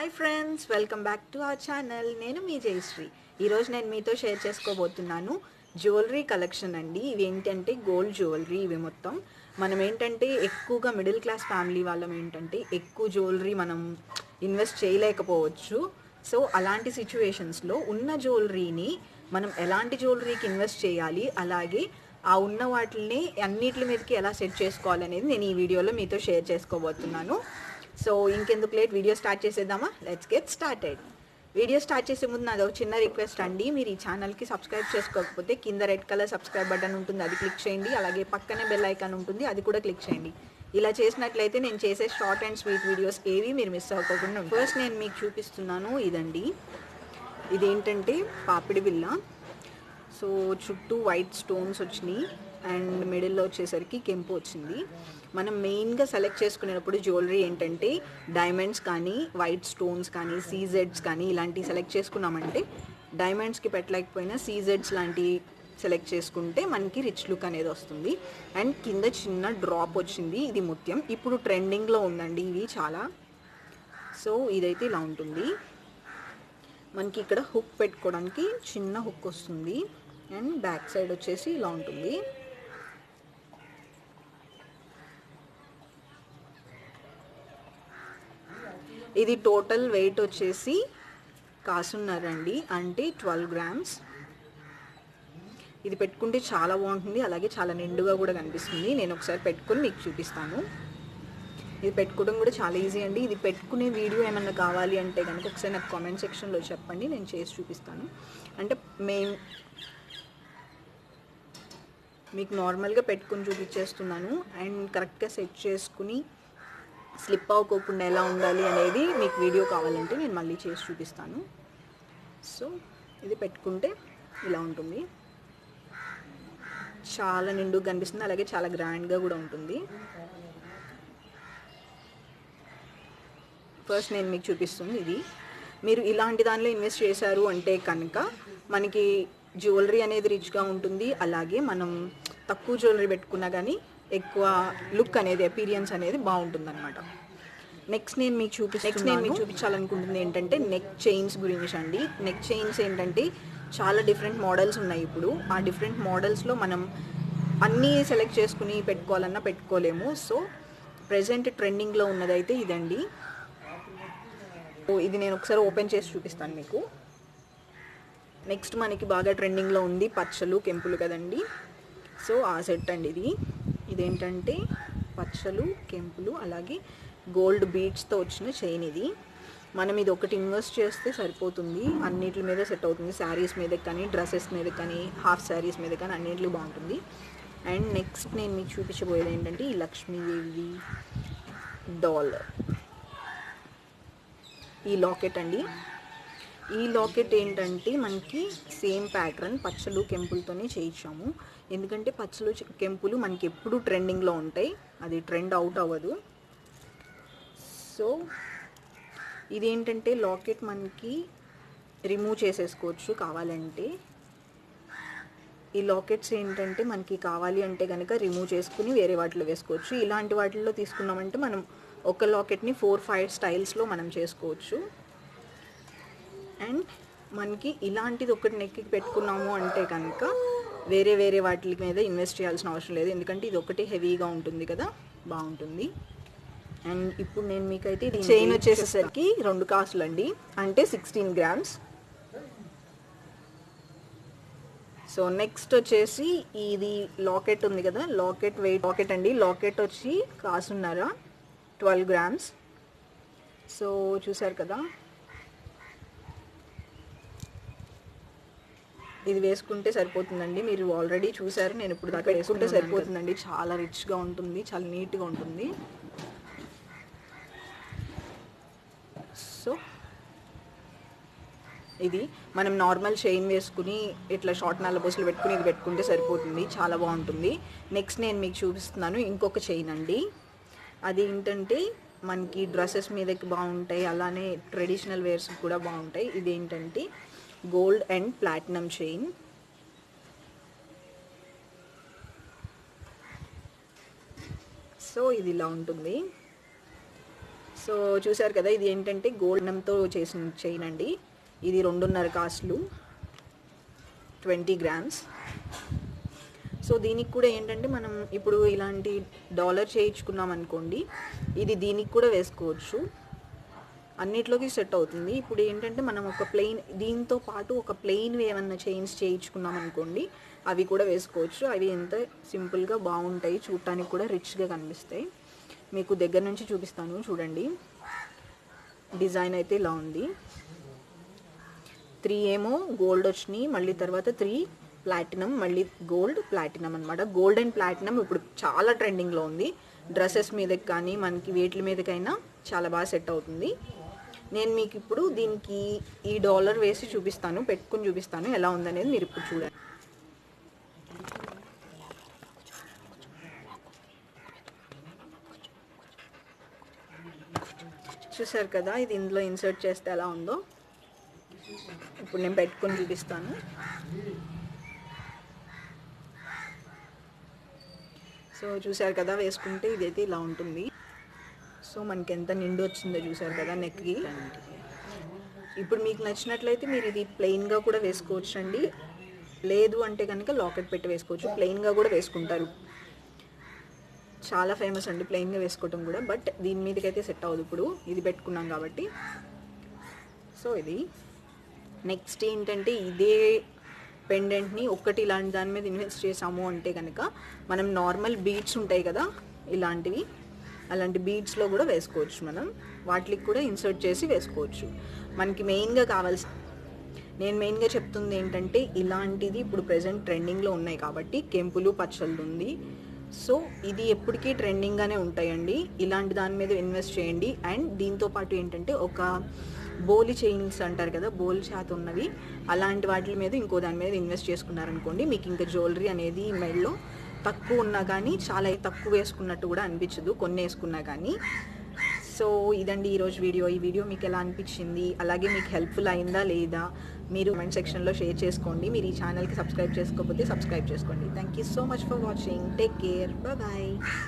Hi friends welcome back to our channel నేను మీ జయశ్రీ. ఈరోజు నేను మీతో షేర్ చేసుకోబోతున్నాను జ్యువెలరీ కలెక్షన్ అండి. ఇవి ఏంటంటే గోల్డ్ జ్యువెలరీ ఇవి మొత్తం. మనం ఏంటంటే ఎక్కువగా మిడిల్ క్లాస్ ఫ్యామిలీ వాళ్ళం ఏంటంటే ఎక్కువ జ్యువెలరీ మనం ఇన్వెస్ట్ చేయలేకపోవచ్చు. సో అలాంటి సిచ్యువేషన్స్లో ఉన్న జ్యువెలరీని మనం ఎలాంటి జ్యువెలరీకి ఇన్వెస్ట్ చేయాలి? అలాగే ఆ ఉన్న వాటిని అన్నిటి మీదకి ఎలా సెట్ చేసుకోవాలనేది నేను ఈ వీడియోలో మీతో షేర్ చేసుకోబోతున్నాను. సో ఇంకెందుకు లేట్? వీడియో స్టార్ట్ చేసేద్దామా? Let's get started video start చేసే ముందు నాది ఒక చిన్న రిక్వెస్ట్ అండి. మీరు ఈ ఛానల్కి సబ్స్క్రైబ్ చేసుకోకపోతే కింద రెడ్ కలర్ సబ్స్క్రైబ్ బటన్ ఉంటుంది. అది క్లిక్ చేయండి. అలాగే పక్కనే బెల్ ఐకాన్ ఉంటుంది. అది కూడా క్లిక్ చేయండి. ఇలా చేసినట్లయితే నేను చేసే షార్ట్ అండ్ స్వీట్ వీడియోస్ ఏవి మీరు మిస్ అవ్వకుండా ఫస్ట్ నేను మీకు చూపిస్తున్నాను ఇదండి. ఇదేంటంటే పాపిడి బిల్ల సో చుట్టూ వైట్ స్టోన్స్ వచ్చినాయి. అండ్ మిడిల్లో వచ్చేసరికి కెంపు వచ్చింది. మనం మెయిన్గా సెలెక్ట్ చేసుకునేటప్పుడు జ్యువెలరీ ఏంటంటే డైమండ్స్ కానీ వైట్ స్టోన్స్ కానీ సీజెడ్స్ కానీ ఇలాంటివి సెలెక్ట్ చేసుకున్నామంటే డైమండ్స్కి పెట్టలేకపోయినా సీజెడ్స్ లాంటివి సెలెక్ట్ చేసుకుంటే మనకి రిచ్ లుక్ అనేది వస్తుంది. అండ్ కింద చిన్న డ్రాప్ వచ్చింది ఇది ముత్యం. ఇప్పుడు ట్రెండింగ్లో ఉందండి ఇవి చాలా. సో ఇదైతే ఇలా ఉంటుంది. మనకి ఇక్కడ హుక్ పెట్టుకోవడానికి చిన్న హుక్ వస్తుంది. అండ్ బ్యాక్ సైడ్ వచ్చేసి ఇలా ఉంటుంది. ఇది టోటల్ వెయిట్ వచ్చేసి కాసున్నారండి. అంటే ట్వెల్వ్ గ్రామ్స్ ఇది పెట్టుకుంటే చాలా బాగుంటుంది. అలాగే చాలా నిండుగా కూడా కనిపిస్తుంది. నేను ఒకసారి పెట్టుకుని మీకు చూపిస్తాను. ఇది పెట్టుకోవడం కూడా చాలా ఈజీ అండి. ఇది పెట్టుకునే వీడియో ఏమన్నా కావాలి అంటే కనుక ఒకసారి నాకు కామెంట్ సెక్షన్లో చెప్పండి. నేను చేసి చూపిస్తాను. అంటే మేము మీకు నార్మల్గా పెట్టుకుని చూపించేస్తున్నాను. అండ్ కరెక్ట్గా సెట్ చేసుకుని స్లిప్ అవ్వకోకుండా ఎలా ఉండాలి అనేది మీకు వీడియో కావాలంటే నేను మళ్ళీ చేసి చూపిస్తాను. సో ఇది పెట్టుకుంటే ఇలా ఉంటుంది. చాలా నిండుగా కనిపిస్తుంది. అలాగే చాలా గ్రాండ్గా కూడా ఉంటుంది. ఫస్ట్ నేను మీకు చూపిస్తుంది ఇది. మీరు ఇలాంటి దానిలో ఇన్వెస్ట్ చేశారు అంటే కనుక మనకి జ్యువెలరీ అనేది రిచ్గా ఉంటుంది. అలాగే మనం తక్కువ జ్యువెలరీ పెట్టుకున్నా కానీ ఎక్కువ లుక్ అనేది అపీరియన్స్ అనేది బాగుంటుంది అనమాట నెక్స్ట్ నేను మీకు చూపి నెక్స్ట్ నేను మీకు చూపించాలనుకుంటుంది ఏంటంటే నెక్ చైన్స్ గురించి అండి. నెక్ చైన్స్ ఏంటంటే చాలా డిఫరెంట్ మోడల్స్ ఉన్నాయి ఇప్పుడు. ఆ డిఫరెంట్ మోడల్స్లో మనం అన్నీ సెలెక్ట్ చేసుకుని పెట్టుకోవాలన్నా పెట్టుకోలేము. సో ప్రజెంట్ ట్రెండింగ్లో ఉన్నదైతే ఇదండి. ఇది నేను ఒకసారి ఓపెన్ చేసి చూపిస్తాను మీకు. నెక్స్ట్ మనకి బాగా ట్రెండింగ్లో ఉంది పచ్చలు కెంపులు కదండి. సో ఆ సెట్ అండి ఇది. ఇదేంటంటే పచ్చలు కెంపులు అలాగే గోల్డ్ బీడ్స్తో వచ్చిన చైన్ ఇది. మనం ఇది ఒకటి ఇన్వెస్ట్ చేస్తే సరిపోతుంది. అన్నిటి మీద సెట్ అవుతుంది. శారీస్ మీద కానీ డ్రెస్సెస్ మీద కానీ హాఫ్ శారీస్ మీద కానీ అన్నింటిలో బాగుంటుంది. అండ్ నెక్స్ట్ నేను మీకు చూపించబోయేది ఏంటంటే ఈ లక్ష్మీదేవి డాల్. ఈ లాకెట్ అండి. ఈ లాకెట్ ఏంటంటే మనకి సేమ్ ప్యాటర్న్ పచ్చలు కెంపులతోనే చేయించాము. ఎందుకంటే పచ్చలు కెంపులు మనకి ఎప్పుడు ట్రెండింగ్లో ఉంటాయి. అది ట్రెండ్ అవుట్ అవ్వదు. సో ఇదేంటంటే లాకెట్ మనకి రిమూవ్ చేసేసుకోవచ్చు కావాలంటే. ఈ లాకెట్స్ ఏంటంటే మనకి కావాలి అంటే కనుక రిమూవ్ చేసుకుని వేరే వాటిలో వేసుకోవచ్చు. ఇలాంటి వాటిల్లో తీసుకున్నామంటే మనం ఒక లాకెట్ని ఫోర్ ఫైవ్ స్టైల్స్లో మనం చేసుకోవచ్చు. అండ్ మనకి ఇలాంటిది ఒకటి నెక్కి పెట్టుకున్నాము అంటే కనుక వేరే వేరే వాటి మీద ఇన్వెస్ట్ చేయాల్సిన అవసరం లేదు. ఎందుకంటే ఇది ఒకటి హెవీగా ఉంటుంది కదా బాగుంటుంది. అండ్ ఇప్పుడు నేను మీకైతే ఇది చైన్ వచ్చేసేసరికి రెండు కాసులు అండి. అంటే సిక్స్టీన్ గ్రామ్స్ సో నెక్స్ట్ వచ్చేసి ఇది లాకెట్ ఉంది కదా లాకెట్ వెయిట్ లాకెట్ అండి. లాకెట్ వచ్చి కాసున్నారా ట్వెల్వ్ గ్రామ్స్ సో చూసారు కదా ఇది వేసుకుంటే సరిపోతుందండి. మీరు ఆల్రెడీ చూసారు నేను ఇప్పుడు దాకా వేసుకుంటే సరిపోతుందండి. చాలా రిచ్గా ఉంటుంది చాలా నీట్గా ఉంటుంది. సో ఇది మనం నార్మల్ చైన్ వేసుకుని ఇట్లా షార్ట్ నల్లబోసులు పెట్టుకుని ఇది పెట్టుకుంటే సరిపోతుంది చాలా బాగుంటుంది. నెక్స్ట్ నేను మీకు చూపిస్తున్నాను ఇంకొక చైన్ అండి. అది ఏంటంటే మనకి డ్రెస్సెస్ మీదకి బాగుంటాయి అలానే ట్రెడిషనల్ వేర్స్ కూడా బాగుంటాయి. ఇది ఏంటంటే gold and platinum chain so ఇది ఇలా ఉంటుంది సో చూసారు కదా ఇది ఏంటంటే గోల్డ్నంతో చేసిన చైన్ అండి. ఇది రెండున్నర కాస్ట్లు ట్వంటీ గ్రామ్స్. సో దీనికి కూడా ఏంటంటే మనం ఇప్పుడు ఇలాంటి డాలర్ చేయించుకున్నాం అనుకోండి ఇది దీనికి కూడా వేసుకోవచ్చు. అన్నిట్లోకి సెట్ అవుతుంది. ఇప్పుడు ఏంటంటే మనం ఒక ప్లెయిన్ దీంతో పాటు ఒక ప్లెయిన్ ఏమన్నా చైన్స్ చేయించుకున్నాం అనుకోండి అవి కూడా వేసుకోవచ్చు. అవి ఎంత సింపుల్గా బాగుంటాయి చూడటానికి కూడా రిచ్గా కనిపిస్తాయి. మీకు దగ్గర నుంచి చూపిస్తాను చూడండి. డిజైన్ అయితే ఇలా ఉంది. త్రీ ఏమో గోల్డ్ వచ్చినాయి మళ్ళీ తర్వాత త్రీ ప్లాటినం మళ్ళీ గోల్డ్ ప్లాటినం అనమాట గోల్డ్ అండ్ ప్లాటినం ఇప్పుడు చాలా ట్రెండింగ్లో ఉంది. డ్రెస్సెస్ మీదకి కానీ మనకి వేట్ల మీదకైనా చాలా బాగా సెట్ అవుతుంది. నేను మీకు ఇప్పుడు దీనికి ఈ డాలర్ వేసి చూపిస్తాను పెట్టుకుని చూపిస్తాను ఎలా ఉందనేది మీరు ఇప్పుడు చూడండి. చూసారు కదా ఇది ఇందులో ఇన్సర్ట్ చేస్తే ఎలా ఉందో? ఇప్పుడు నేను పెట్టుకొని చూపిస్తాను. సో చూసారు కదా వేసుకుంటే ఇదైతే ఇలా ఉంటుంది. సో మనకి ఎంత నిండు వచ్చిందో చూసారు కదా నెక్కి. ఇప్పుడు మీకు నచ్చినట్లయితే మీరు ఇది ప్లెయిన్గా కూడా వేసుకోవచ్చు అండి లేదు అంటే కనుక లాకెట్ పెట్టి వేసుకోవచ్చు. ప్లెయిన్గా కూడా వేసుకుంటారు. చాలా ఫేమస్ అండి ప్లెయిన్గా వేసుకోవటం కూడా. బట్ దీని మీదకైతే సెట్ అవ్వదు ఇప్పుడు. ఇది పెట్టుకున్నాం కాబట్టి. సో ఇది. నెక్స్ట్ ఏంటంటే ఇదే పెండెంట్ని ఒక్కటి ఇలాంటి దాని మీద ఇన్వెస్ట్ చేసాము అంటే కనుక మనం నార్మల్ బీట్స్ ఉంటాయి కదా ఇలాంటివి. అలాంటి బీట్స్లో కూడా వేసుకోవచ్చు మనం. వాటికి కూడా ఇన్సర్ట్ చేసి వేసుకోవచ్చు. మనకి మెయిన్గా కావాల్సి నేను మెయిన్గా చెప్తుంది ఏంటంటే ఇలాంటిది ఇప్పుడు ప్రజెంట్ ట్రెండింగ్లో ఉన్నాయి కాబట్టి కెంపులు పచ్చళ్ళు ఉంది. సో ఇది ఎప్పటికీ ట్రెండింగ్గానే ఉంటాయండి. ఇలాంటి దాని మీద ఇన్వెస్ట్ చేయండి. అండ్ దీంతో పాటు ఏంటంటే ఒక బోలి చైన్స్ అంటారు కదా బోల్ చేత ఉన్నవి. అలాంటి వాటి మీద ఇంకో దాని మీద ఇన్వెస్ట్ చేసుకున్నారనుకోండి మీకు ఇంకా జ్యువెలరీ అనేది మెడలో తక్కువ ఉన్నా కానీ చాలా తక్కువ వేసుకున్నట్టు కూడా అనిపించదు. కొన్ని వేసుకున్నా కానీ సో ఇదండి ఈరోజు వీడియో. ఈ వీడియో మీకు ఎలా అనిపించింది? అలాగే మీకు హెల్ప్ఫుల్ అయిందా లేదా? మీరు కమెంట్ సెక్షన్లో షేర్ చేసుకోండి. మీరు ఈ ఛానల్కి సబ్స్క్రైబ్ చేసుకోకపోతే సబ్స్క్రైబ్ చేసుకోండి. Thank you so much for watching take care bye